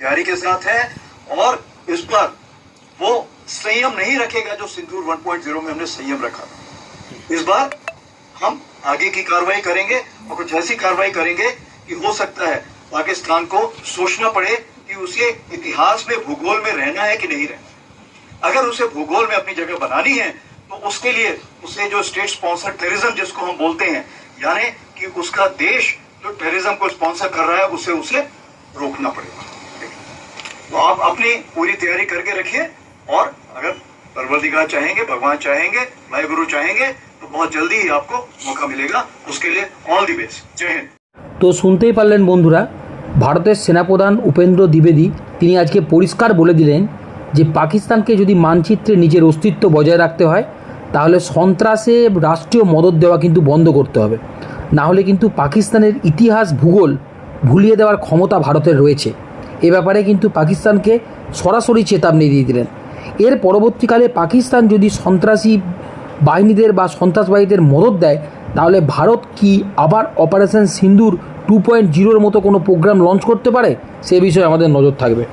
तैयारी के साथ है और इस पर वो संयम नहीं रखेगा जो सिंदूर 1.0 में हमने संयम रखा इस बार हम आगे की कार्रवाई करेंगे और कुछ ऐसी कार्रवाई करेंगे कि हो सकता है पाकिस्तान को सोचना पड़े कि उसे इतिहास में, भूगोल में रहना है कि नहीं रहना अगर उसे भूगोल में अपनी जगह बनानी है तो उसके लिए उसे जो स्टेट स्पॉन्सर टेररिज्म जिसको हम बोलते हैं, यानी कि उसका देश जो टेररिज्म को स्पॉन्सर कर रहा है, उसे उसे रोकना पड़ेगा। तो आप अपनी पूरी तैयारी करके रखिए और अगर परवरदिगार चाहेंगे भगवान चाहेंगे भाई गुरु चाहेंगे तो बहुत जल्दी ही आपको मौका मिलेगा उसके लिए ऑल दी बेस्ट जय हिंद তো শুনতেই পারলেন বন্ধুরা ভারতের সেনাপ্রধান উপেন্দ্র দ্বিবেদী তিনি আজকে পরিষ্কার বলে দিলেন যে পাকিস্তানকে যদি মানচিত্রে নিজের অস্তিত্ব বজায় রাখতে হয় তাহলে সন্ত্রাসে রাষ্ট্রীয় মদত দেওয়া কিন্তু বন্ধ করতে হবে না হলে কিন্তু পাকিস্তানের ইতিহাস ভূগোল ভুলিয়ে দেওয়ার ক্ষমতা ভারতের রয়েছে এ ব্যাপারে কিন্তু পাকিস্তানকে সরাসরি চেতাবনী দিয়ে দিলেন। এর পরবর্তীকালে পাকিস্তান যদি সন্ত্রাসী বাহিনীদের বা সন্ত্রাসবাহীদের মদত দেয়, তাহলে ভারত কি আবার অপারেশন সিন্দুর টু পয়েন্ট জিরোর মতো কোনো প্রোগ্রাম লঞ্চ করতে পারে? সে বিষয়ে আমাদের নজর থাকবে।